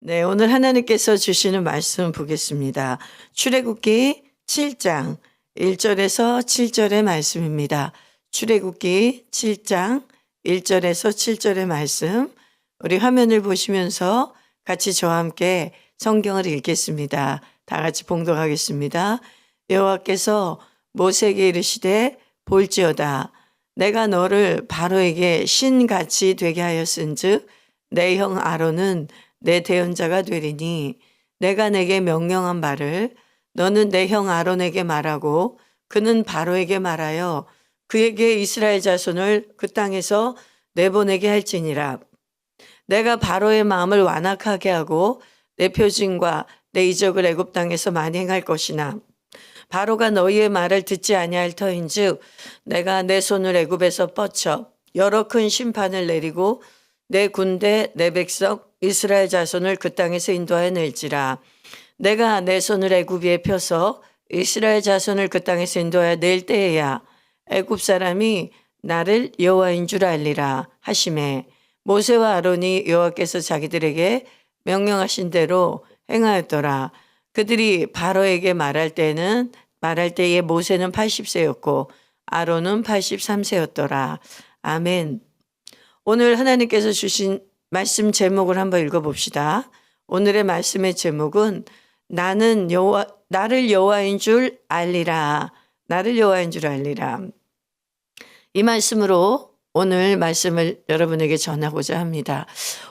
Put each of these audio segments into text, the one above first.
네, 오늘 하나님께서 주시는 말씀 보겠습니다. 출애굽기 7장 1절에서 7절의 말씀입니다. 출애굽기 7장 1절에서 7절의 말씀. 우리 화면을 보시면서 같이 저와 함께 성경을 읽겠습니다. 다 같이 봉독하겠습니다. 여호와께서 모세에게 이르시되 볼지어다 내가 너를 바로에게 신같이 되게 하였은즉 내 형 아론은 내 대언자가 되리니 내가 내게 명령한 바를 너는 내 형 아론에게 말하고 그는 바로에게 말하여 그에게 이스라엘 자손을 그 땅에서 내보내게 할지니라. 내가 바로의 마음을 완악하게 하고 내 표징과 내 이적을 애굽 땅에서 많이 행할 것이나 바로가 너희의 말을 듣지 아니할 터인즉 내가 내 손을 애굽에서 뻗쳐 여러 큰 심판을 내리고 내 군대 내 백성 이스라엘 자손을 그 땅에서 인도하여 낼지라 내가 내 손을 애굽 위에 펴서 이스라엘 자손을 그 땅에서 인도하여 낼 때에야 애굽 사람이 나를 여호와인 줄 알리라 하심에 모세와 아론이 여호와께서 자기들에게 명령하신 대로 행하였더라. 그들이 바로에게 말할 때는 말할 때에 모세는 80세였고 아론은 83세였더라. 아멘. 오늘 하나님께서 주신 말씀 제목을 한번 읽어봅시다. 오늘의 말씀의 제목은 나는 여호와 나를 여호와인 줄 알리라. 나를 여호와인 줄 알리라. 이 말씀으로 오늘 말씀을 여러분에게 전하고자 합니다.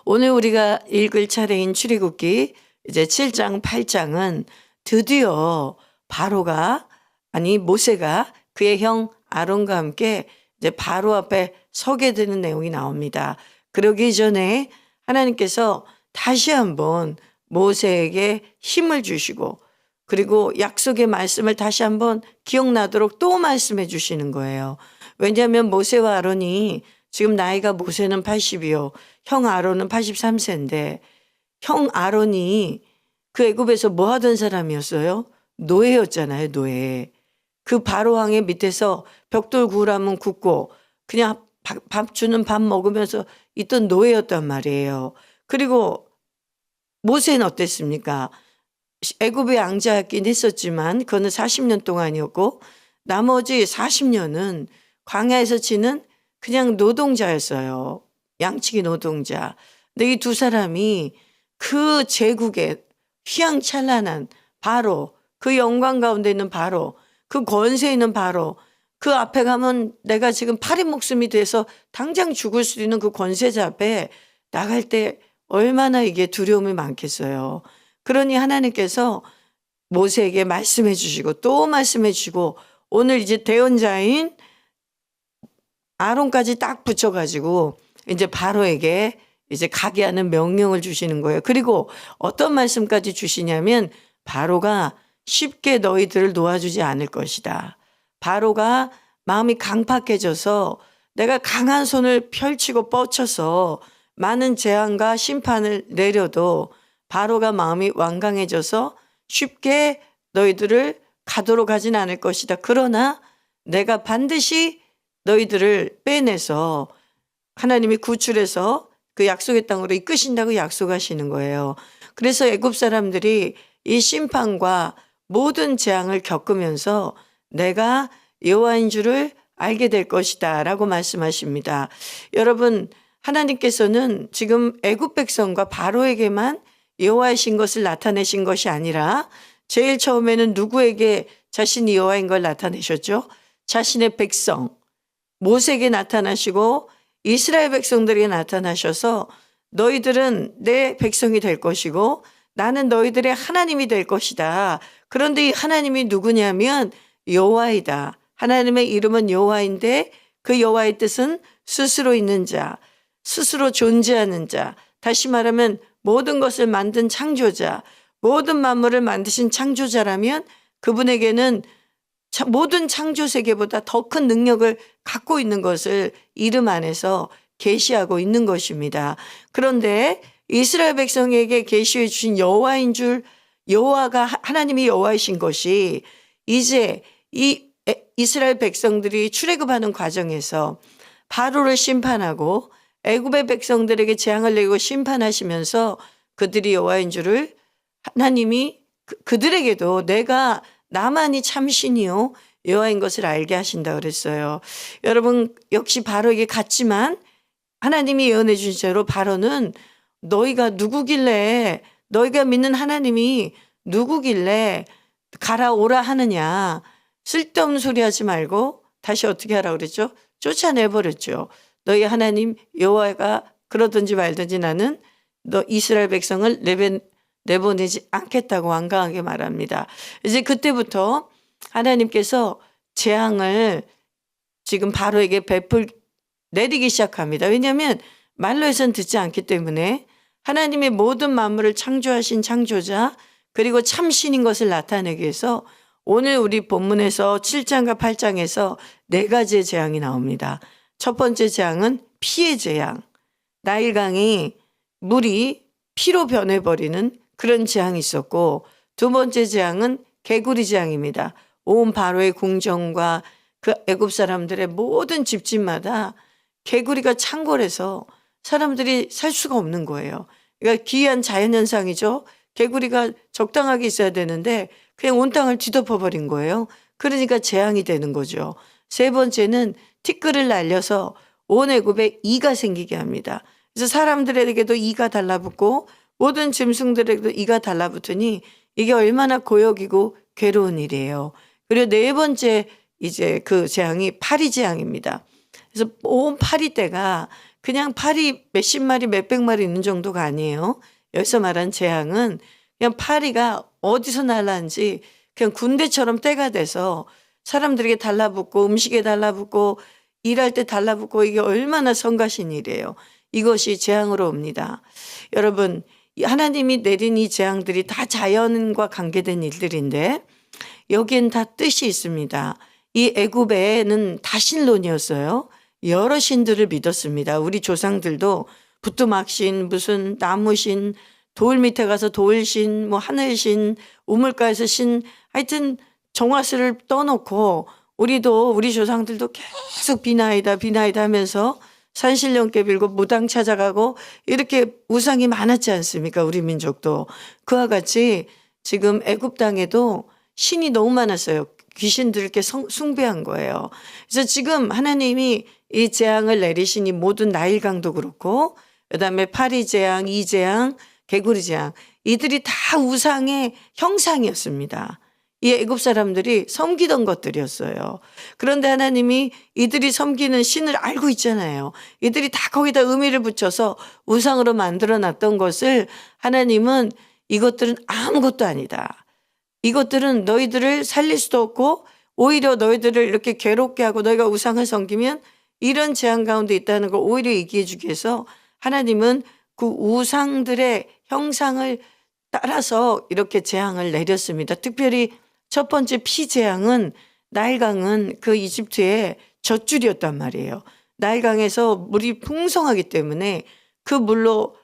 오늘 우리가 읽을 차례인 출애굽기 이제 7장 8장은 드디어 바로가 아니 모세가 그의 형 아론과 함께 이제 바로 앞에 서게 되는 내용이 나옵니다. 그러기 전에 하나님께서 다시 한번 모세에게 힘을 주시고 그리고 약속의 말씀을 다시 한번 기억나도록 또 말씀해 주시는 거예요. 왜냐하면 모세와 아론이 지금 나이가 모세는 80이요. 형 아론은 83세인데 형 아론이 그 애굽에서 뭐 하던 사람이었어요? 노예였잖아요, 노예. 그 바로왕의 밑에서 벽돌 구우라면 굽고 그냥 밥, 밥 주는 밥 먹으면서 있던 노예였단 말이에요. 그리고 모세는 어땠습니까? 애굽의 왕자였긴 했었지만 그거는 40년 동안이었고 나머지 40년은 광야에서 지는 그냥 노동자였어요. 양치기 노동자. 근데 이 두 사람이 그 제국의 휘황찬란한 바로 그 영광 가운데 있는 바로 그 권세 있는 바로 그 앞에 가면 내가 지금 파린 목숨이 돼서 당장 죽을 수 있는 그 권세자 앞에 나갈 때 얼마나 이게 두려움이 많겠어요. 그러니 하나님께서 모세에게 말씀해 주시고 또 말씀해 주시고 오늘 이제 대언자인 아론까지 딱 붙여가지고 이제 바로에게 이제 가게 하는 명령을 주시는 거예요. 그리고 어떤 말씀까지 주시냐면 바로가 쉽게 너희들을 놓아주지 않을 것이다. 바로가 마음이 강팍해져서 내가 강한 손을 펼치고 뻗쳐서 많은 재앙과 심판을 내려도 바로가 마음이 완강해져서 쉽게 너희들을 가도록 하진 않을 것이다. 그러나 내가 반드시 너희들을 빼내서 하나님이 구출해서 그 약속의 땅으로 이끄신다고 약속하시는 거예요. 그래서 애굽 사람들이 이 심판과 모든 재앙을 겪으면서 내가 여호와인 줄을 알게 될 것이다라고 말씀하십니다. 여러분 하나님께서는 지금 애굽 백성과 바로에게만 여호와이신 것을 나타내신 것이 아니라 제일 처음에는 누구에게 자신이 여호와인 걸 나타내셨죠? 자신의 백성 모세에게 나타나시고 이스라엘 백성들에게 나타나셔서 너희들은 내 백성이 될 것이고 나는 너희들의 하나님이 될 것이다. 그런데 이 하나님이 누구냐면 여호와이다. 하나님의 이름은 여호와인데 그 여호와의 뜻은 스스로 있는 자, 스스로 존재하는 자. 다시 말하면 모든 것을 만든 창조자, 모든 만물을 만드신 창조자라면 그분에게는 모든 창조 세계보다 더 큰 능력을 갖고 있는 것을 이름 안에서 계시하고 있는 것입니다. 그런데 이스라엘 백성에게 계시해 주신 여호와인 줄 여호와가 하나님이 여호와이신 것이 이제 이 이스라엘 백성들이 출애굽하는 과정에서 바로를 심판하고 애굽의 백성들에게 재앙을 내고 심판하시면서 그들이 여호와인 줄을 하나님이 그, 그들에게도 내가 나만이 참신이요 여호와인 것을 알게 하신다 그랬어요. 여러분 역시 바로에게 갔지만 하나님이 예언해 주신 대로 바로는 너희가 누구길래 너희가 믿는 하나님이 누구길래 가라 오라 하느냐 쓸데없는 소리 하지 말고 다시 어떻게 하라 그랬죠? 쫓아내 버렸죠. 너희 하나님 여호와가 그러든지 말든지 나는 너 이스라엘 백성을 내변 내보내지 않겠다고 완강하게 말합니다. 이제 그때부터 하나님께서 재앙을 지금 바로에게 베풀 내리기 시작합니다. 왜냐하면 말로 해선 듣지 않기 때문에 하나님의 모든 만물을 창조하신 창조자 그리고 참신인 것을 나타내기 위해서 오늘 우리 본문에서 7장과 8장에서 네 가지의 재앙이 나옵니다. 첫 번째 재앙은 피의 재앙. 나일강이 물이 피로 변해버리는 그런 재앙이 있었고 두 번째 재앙은 개구리 재앙입니다. 온 바로의 궁정과 그 애굽 사람들의 모든 집집마다 개구리가 창궐해서 사람들이 살 수가 없는 거예요. 그러니까 기이한 자연현상이죠. 개구리가 적당하게 있어야 되는데 그냥 온 땅을 뒤덮어 버린 거예요. 그러니까 재앙이 되는 거죠. 세 번째는 티끌을 날려서 온 애굽에 이가 생기게 합니다. 그래서 사람들에게도 이가 달라붙고 모든 짐승들에게도 이가 달라붙으니 이게 얼마나 고역이고 괴로운 일이에요. 그리고 네 번째 이제 그 재앙이 파리 재앙입니다. 그래서 온 파리떼가 그냥 파리 몇십 마리 몇백 마리 있는 정도가 아니에요. 여기서 말한 재앙은 그냥 파리가 어디서 날라는지 그냥 군대처럼 때가 돼서 사람들에게 달라붙고 음식에 달라붙고 일할 때 달라붙고 이게 얼마나 성가신 일이에요. 이것이 재앙으로 옵니다. 여러분 하나님이 내린 이 재앙들이 다 자연과 관계된 일들인데 여기엔 다 뜻이 있습니다. 이 애굽에는 다 신론이었어요. 여러 신들을 믿었습니다. 우리 조상들도 부뚜막신, 무슨 나무신, 돌 밑에 가서 돌신, 뭐 하늘신, 우물가에서 신, 하여튼 정화수를 떠놓고 우리도 우리 조상들도 계속 비나이다 비나이다 하면서 산신령께 빌고 무당 찾아가고 이렇게 우상이 많았지 않습니까? 우리 민족도 그와 같이 지금 애굽 땅에도 신이 너무 많았어요. 귀신들께 성, 숭배한 거예요. 그래서 지금 하나님이 이 재앙을 내리시니 모든 나일강도 그렇고 그다음에 파리 재앙, 이 재앙, 개구리 재앙 이들이 다 우상의 형상이었습니다. 이 애굽 사람들이 섬기던 것들이었어요. 그런데 하나님이 이들이 섬기는 신을 알고 있잖아요. 이들이 다 거기다 의미를 붙여서 우상으로 만들어 놨던 것을 하나님은 이것들은 아무것도 아니다. 이것들은 너희들을 살릴 수도 없고 오히려 너희들을 이렇게 괴롭게 하고 너희가 우상을 섬기면 이런 재앙 가운데 있다는 걸 오히려 얘기해 주기 위해서 하나님은 그 우상들의 형상을 따라서 이렇게 재앙을 내렸습니다. 특별히 첫 번째 피재앙은 나일강은 그 이집트의 젖줄이었단 말이에요. 나일강에서 물이 풍성하기 때문에 그 물로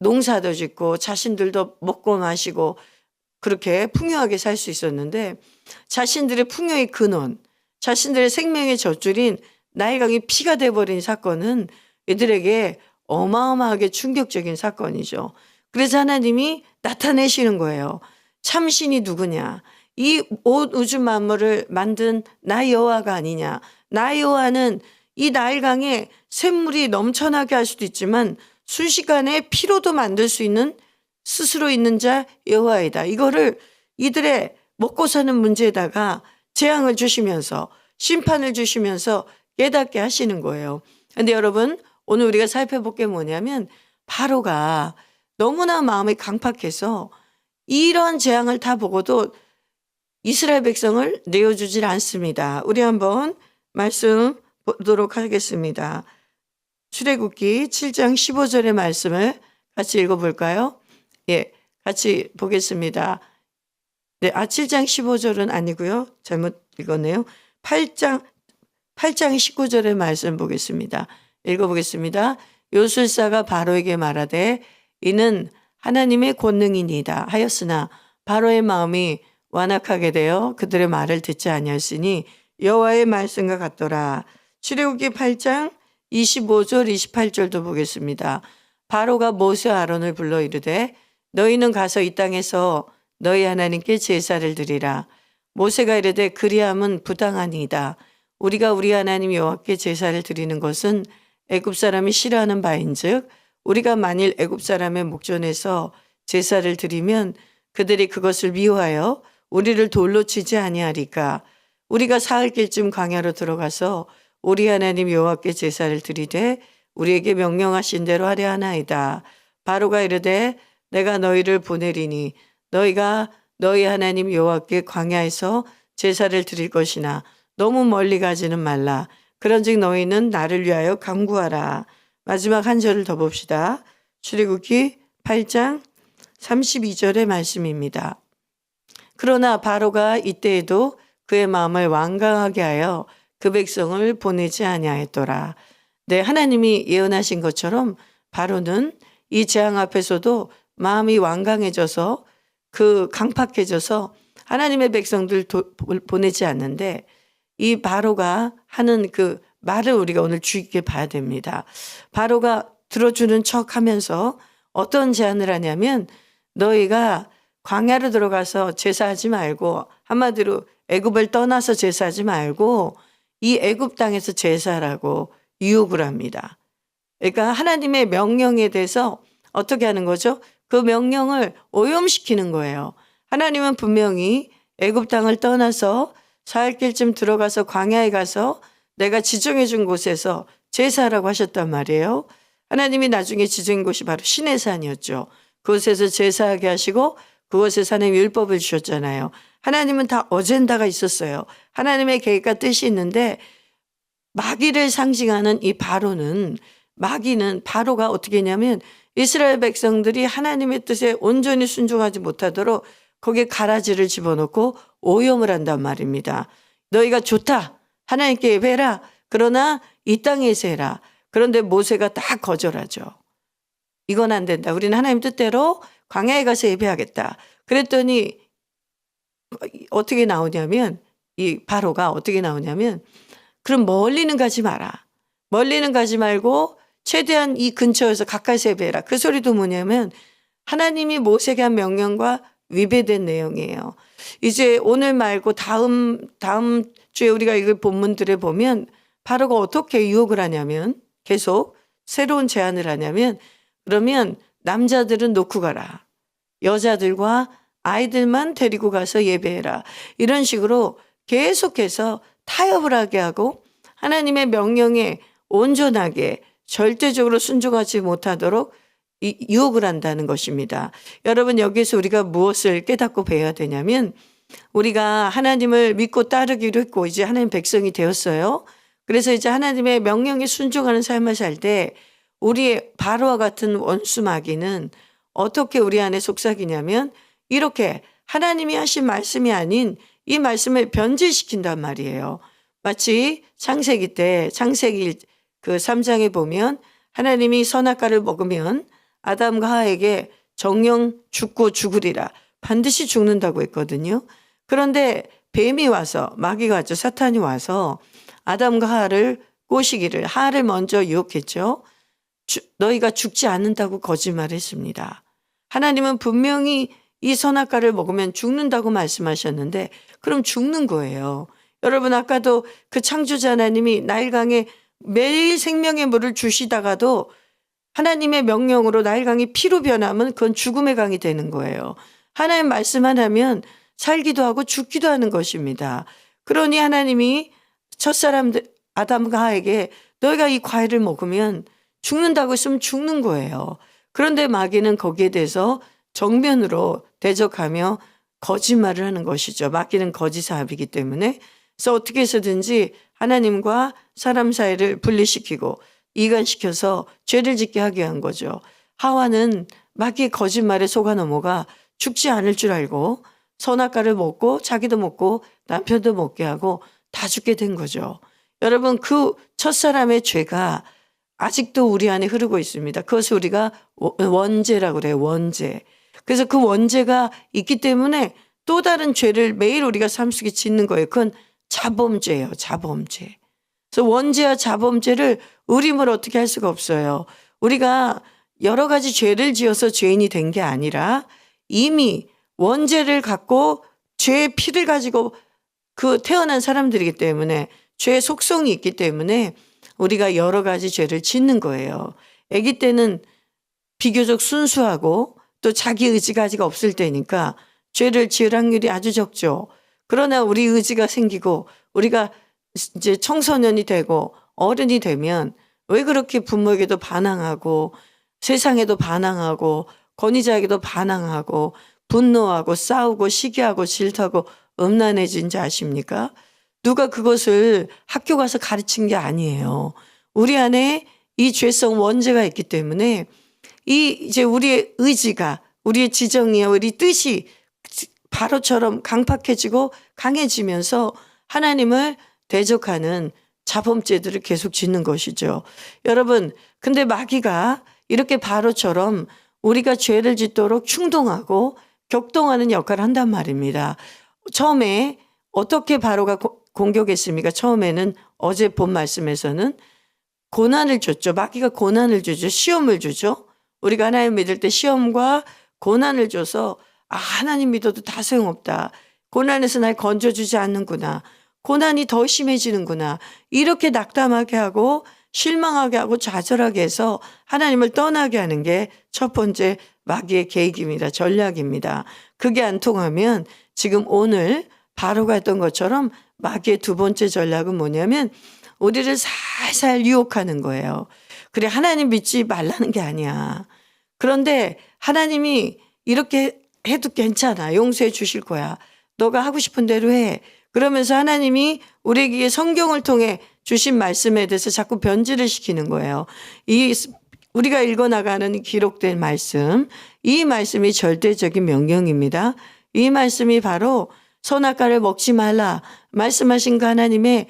농사도 짓고 자신들도 먹고 마시고 그렇게 풍요하게 살 수 있었는데 자신들의 풍요의 근원, 자신들의 생명의 젖줄인 나일강이 피가 돼버린 사건은 이들에게 어마어마하게 충격적인 사건이죠. 그래서 하나님이 나타내시는 거예요. 참신이 누구냐? 이 온 우주 만물을 만든 나 여호와가 아니냐. 나 여호와는 이 나일강에 샘물이 넘쳐나게 할 수도 있지만 순식간에 피로도 만들 수 있는 스스로 있는 자 여호와이다. 이거를 이들의 먹고 사는 문제에다가 재앙을 주시면서 심판을 주시면서 깨닫게 하시는 거예요. 근데 여러분 오늘 우리가 살펴볼 게 뭐냐면 바로가 너무나 마음이 강팍해서 이런 재앙을 다 보고도 이스라엘 백성을 내어주질 않습니다. 우리 한번 말씀 보도록 하겠습니다. 출애굽기 7장 15절의 말씀을 같이 읽어볼까요? 예, 같이 보겠습니다. 네, 아 7장 15절은 아니고요. 잘못 읽었네요. 8장 8장 19절의 말씀 보겠습니다. 읽어보겠습니다. 요술사가 바로에게 말하되 이는 하나님의 권능이니다 하였으나 바로의 마음이 완악하게 되어 그들의 말을 듣지 아니하였으니 여호와의 말씀과 같더라. 출애굽기 8장 25절 28절도 보겠습니다. 바로가 모세 아론을 불러 이르되 너희는 가서 이 땅에서 너희 하나님께 제사를 드리라. 모세가 이르되 그리함은 부당하니이다. 우리가 우리 하나님 여호와께 제사를 드리는 것은 애굽 사람이 싫어하는 바인즉 우리가 만일 애굽 사람의 목전에서 제사를 드리면 그들이 그것을 미워하여 우리를 돌로 치지 아니하리까 우리가 사흘 길쯤 광야로 들어가서 우리 하나님 여호와께 제사를 드리되 우리에게 명령하신 대로 하려 하나이다. 바로가 이르되 내가 너희를 보내리니 너희가 너희 하나님 여호와께 광야에서 제사를 드릴 것이나 너무 멀리 가지는 말라. 그런즉 너희는 나를 위하여 강구하라. 마지막 한 절을 더 봅시다. 출애굽기 8장 32절의 말씀입니다. 그러나 바로가 이때에도 그의 마음을 완강하게 하여 그 백성을 보내지 아니하였더라. 네, 하나님이 예언하신 것처럼 바로는 이 재앙 앞에서도 마음이 완강해져서 그 강팍해져서 하나님의 백성들 도, 보내지 않는데 이 바로가 하는 그 말을 우리가 오늘 주의 깊게 봐야 됩니다. 바로가 들어주는 척 하면서 어떤 제안을 하냐면 너희가 광야로 들어가서 제사하지 말고 한마디로 애굽을 떠나서 제사하지 말고 이 애굽 땅에서 제사라고 유혹을 합니다. 그러니까 하나님의 명령에 대해서 어떻게 하는 거죠? 그 명령을 오염시키는 거예요. 하나님은 분명히 애굽 땅을 떠나서 사흘길쯤 들어가서 광야에 가서 내가 지정해 준 곳에서 제사라고 하셨단 말이에요. 하나님이 나중에 지정한 곳이 바로 신의 산이었죠. 그곳에서 제사하게 하시고 그곳에서 하나님 율법을 주셨잖아요. 하나님은 다 어젠다가 있었어요. 하나님의 계획과 뜻이 있는데 마귀를 상징하는 이 바로는 마귀는 바로가 어떻게 했냐면 이스라엘 백성들이 하나님의 뜻에 온전히 순종하지 못하도록 거기에 가라지를 집어넣고 오염을 한단 말입니다. 너희가 좋다. 하나님께 예배해라. 그러나 이 땅에서 해라. 그런데 모세가 다 거절하죠. 이건 안 된다. 우리는 하나님 뜻대로 광야에 가서 예배하겠다. 그랬더니 어떻게 나오냐면 이 바로가 어떻게 나오냐면 그럼 멀리는 가지 마라. 멀리는 가지 말고 최대한 이 근처에서 가까이서 예배해라. 그 소리도 뭐냐면 하나님이 모세에게 한 명령과 위배된 내용이에요. 이제 오늘 말고 다음 다음 주에 우리가 이걸 본문들에 보면 바로가 어떻게 유혹을 하냐면 계속 새로운 제안을 하냐면 그러면 남자들은 놓고 가라. 여자들과 아이들만 데리고 가서 예배해라. 이런 식으로 계속해서 타협을 하게 하고 하나님의 명령에 온전하게 절대적으로 순종하지 못하도록 이- 유혹을 한다는 것입니다. 여러분 여기서 우리가 무엇을 깨닫고 배워야 되냐면 우리가 하나님을 믿고 따르기로 했고 이제 하나님 백성이 되었어요. 그래서 이제 하나님의 명령에 순종하는 삶을 살 때 우리의 바로와 같은 원수 마귀는 어떻게 우리 안에 속삭이냐면 이렇게 하나님이 하신 말씀이 아닌 이 말씀을 변질시킨단 말이에요. 마치 창세기 때 창세기 그 3장에 보면 하나님이 선악과를 먹으면 아담과 하에게 정령 죽고 죽으리라 반드시 죽는다고 했거든요. 그런데 뱀이 와서 마귀가 왔죠. 사탄이 와서 아담과 하를 꼬시기를 하를 먼저 유혹했죠. 주- 너희가 죽지 않는다고 거짓말했습니다. 하나님은 분명히 이 선악과를 먹으면 죽는다고 말씀하셨는데 그럼 죽는 거예요. 여러분 아까도 그 창조자 하나님이 나일강에 매일 생명의 물을 주시다가도 하나님의 명령으로 나일강이 피로 변하면 그건 죽음의 강이 되는 거예요. 하나님 말씀만 하면 살기도 하고 죽기도 하는 것입니다. 그러니 하나님이 첫 사람들 아담과 하에게 너희가 이 과일을 먹으면 죽는다고 했으면 죽는 거예요. 그런데 마귀는 거기에 대해서 정면으로 대적하며 거짓말을 하는 것이죠. 마귀는 거짓 사업이기 때문에 그래서 어떻게 해서든지 하나님과 사람 사이를 분리시키고 이간시켜서 죄를 짓게 하게 한 거죠. 하와는 마귀의 거짓말에 속아 넘어가 죽지 않을 줄 알고 선악과를 먹고 자기도 먹고 남편도 먹게 하고 다 죽게 된 거죠. 여러분 그 첫사람의 죄가 아직도 우리 안에 흐르고 있습니다. 그것을 우리가 원죄라고 그래요. 원죄. 그래서 그 원죄가 있기 때문에 또 다른 죄를 매일 우리가 삶 속에 짓는 거예요. 그건 자범죄예요. 자범죄. 그래서 원죄와 자범죄를 우림을 어떻게 할 수가 없어요. 우리가 여러 가지 죄를 지어서 죄인이 된 게 아니라 이미 원죄를 갖고 죄의 피를 가지고 그 태어난 사람들이기 때문에 죄의 속성이 있기 때문에 우리가 여러 가지 죄를 짓는 거예요. 아기 때는 비교적 순수하고 또 자기 의지가 아직 없을 때니까 죄를 지을 확률이 아주 적죠. 그러나 우리 의지가 생기고 우리가 이제 청소년이 되고 어른이 되면 왜 그렇게 부모에게도 반항하고 세상에도 반항하고 권위자에게도 반항하고 분노하고 싸우고 시기하고 질투하고 음란해진지 아십니까? 누가 그것을 학교 가서 가르친 게 아니에요. 우리 안에 이 죄성 원죄가 있기 때문에 이 이제 우리의 의지가 우리의 지정이야 우리 뜻이 바로처럼 강팍해지고 강해지면서 하나님을 대적하는 자범죄들을 계속 짓는 것이죠. 여러분, 근데 마귀가 이렇게 바로처럼 우리가 죄를 짓도록 충동하고 격동하는 역할을 한단 말입니다. 처음에 어떻게 바로가 고- 공격했습니까? 처음에는 어제 본 말씀에서는 고난을 줬죠. 마귀가 고난을 주죠. 시험을 주죠. 우리가 하나님 믿을 때 시험과 고난을 줘서 아, 하나님 믿어도 다 소용없다. 고난에서 날 건져주지 않는구나. 고난이 더 심해지는구나. 이렇게 낙담하게 하고 실망하게 하고 좌절하게 해서 하나님을 떠나게 하는 게 첫 번째 마귀의 계획입니다. 전략입니다. 그게 안 통하면 지금 오늘 바로가 했던 것처럼 마귀의 두 번째 전략은 뭐냐면 우리를 살살 유혹하는 거예요. 그래, 하나님 믿지 말라는 게 아니야. 그런데 하나님이 이렇게 해도 괜찮아. 용서해 주실 거야. 너가 하고 싶은 대로 해. 그러면서 하나님이 우리에게 성경을 통해 주신 말씀에 대해서 자꾸 변질을 시키는 거예요. 이 우리가 읽어나가는 이 기록된 말씀, 이 말씀이 절대적인 명령입니다. 이 말씀이 바로 선악과를 먹지 말라 말씀하신 그 하나님의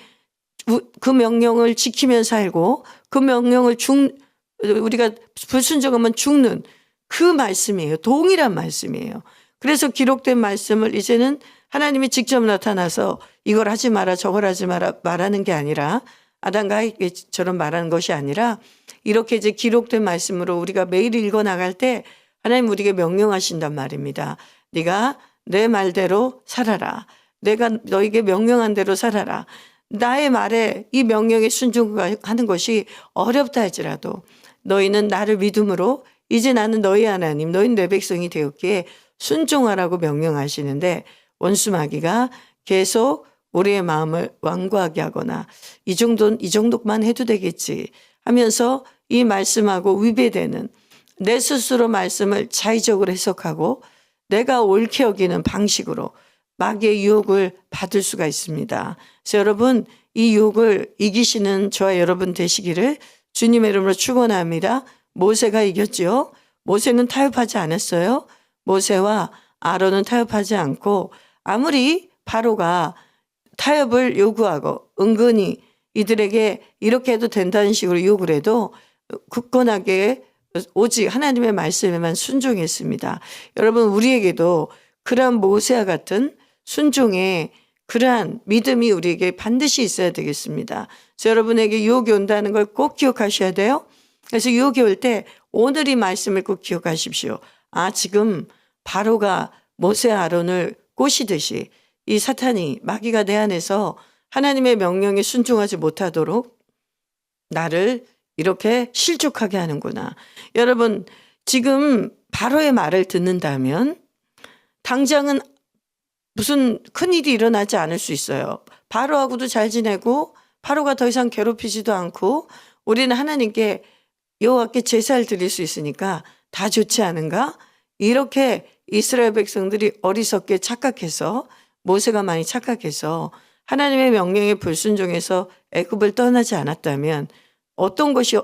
우- 그 명령을 지키며 살고 그 명령을 죽 우리가 불순종하면 죽는 그 말씀이에요. 동일한 말씀이에요. 그래서 기록된 말씀을 이제는 하나님이 직접 나타나서 이걸 하지 마라 저걸 하지 마라 말하는 게 아니라 아담과 하이처럼 말하는 것이 아니라 이렇게 이제 기록된 말씀으로 우리가 매일 읽어 나갈 때 하나님 우리에게 명령하신단 말입니다. 네가 내 말대로 살아라. 내가 너에게 명령한 대로 살아라. 나의 말에 이 명령에 순종하는 것이 어렵다 할지라도 너희는 나를 믿음으로 이제 나는 너희 하나님, 너희는 내 백성이 되었기에 순종하라고 명령하시는데 원수 마귀가 계속 우리의 마음을 완고하게 하거나 이 정도 이 정도만 해도 되겠지 하면서 이 말씀하고 위배되는 내 스스로 말씀을 자의적으로 해석하고 내가 옳게 여기는 방식으로 마귀의 유혹을 받을 수가 있습니다. 그래서 여러분 이 유혹을 이기시는 저와 여러분 되시기를 주님의 이름으로 축원합니다. 모세가 이겼지요. 모세는 타협하지 않았어요. 모세와 아론은 타협하지 않고 아무리 바로가 타협을 요구하고 은근히 이들에게 이렇게 해도 된다는 식으로 요구를 해도 굳건하게 오직 하나님의 말씀에만 순종했습니다. 여러분 우리에게도 그러한 모세와 같은 순종의 그러한 믿음이 우리에게 반드시 있어야 되겠습니다. 그래서 여러분에게 유혹이 온다는 걸 꼭 기억하셔야 돼요. 그래서 유혹이 올 때 오늘 이 말씀을 꼭 기억하십시오. 아 지금 바로가 모세 아론을 꼬시듯이 이 사탄이 마귀가 내 안에서 하나님의 명령에 순종하지 못하도록 나를 이렇게 실족하게 하는구나. 여러분 지금 바로의 말을 듣는다면 당장은 무슨 큰일이 일어나지 않을 수 있어요. 바로하고도 잘 지내고 바로가 더 이상 괴롭히지도 않고 우리는 하나님께 여호와께 제사를 드릴 수 있으니까 다 좋지 않은가? 이렇게 이스라엘 백성들이 어리석게 착각해서 모세가 많이 착각해서 하나님의 명령에 불순종해서 애굽을 떠나지 않았다면 어떤 것이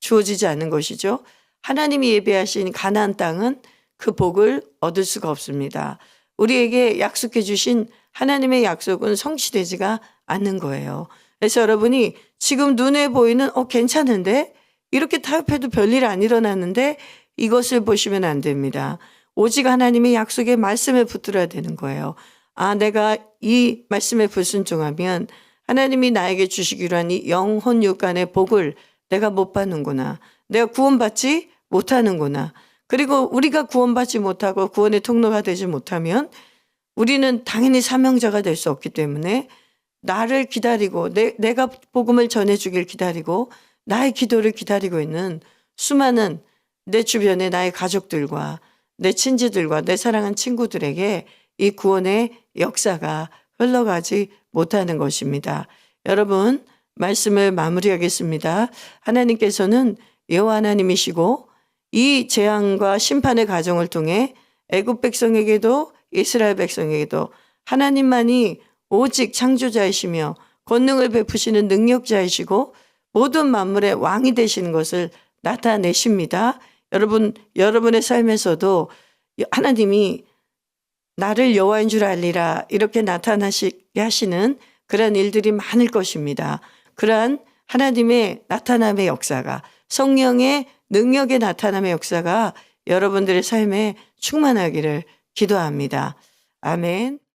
주어지지 않는 것이죠? 하나님이 예배하신 가나안 땅은 그 복을 얻을 수가 없습니다. 우리에게 약속해 주신 하나님의 약속은 성취되지가 않는 거예요. 그래서 여러분이 지금 눈에 보이는 어 괜찮은데 이렇게 타협해도 별일 안 일어났는데 이것을 보시면 안 됩니다. 오직 하나님의 약속의 말씀에 붙들어야 되는 거예요. 아, 내가 이 말씀에 불순종하면 하나님이 나에게 주시기로 한 이 영혼 육간의 복을 내가 못 받는구나. 내가 구원받지 못하는구나. 그리고 우리가 구원받지 못하고 구원의 통로가 되지 못하면 우리는 당연히 사명자가 될 수 없기 때문에 나를 기다리고 내, 내가 복음을 전해주길 기다리고 나의 기도를 기다리고 있는 수많은 내 주변의 나의 가족들과 내 친지들과 내 사랑한 친구들에게 이 구원의 역사가 흘러가지 못하는 것입니다. 여러분 말씀을 마무리하겠습니다. 하나님께서는 여호와 하나님이시고 이 재앙과 심판의 과정을 통해 애굽 백성에게도 이스라엘 백성에게도 하나님만이 오직 창조자이시며 권능을 베푸시는 능력자이시고 모든 만물의 왕이 되시는 것을 나타내십니다. 여러분 여러분의 삶에서도 하나님이 나를 여호와인 줄 알리라 이렇게 나타나시게 하시는 그런 일들이 많을 것입니다. 그러한 하나님의 나타남의 역사가 성령의 능력의 나타남의 역사가 여러분들의 삶에 충만하기를 기도합니다. 아멘.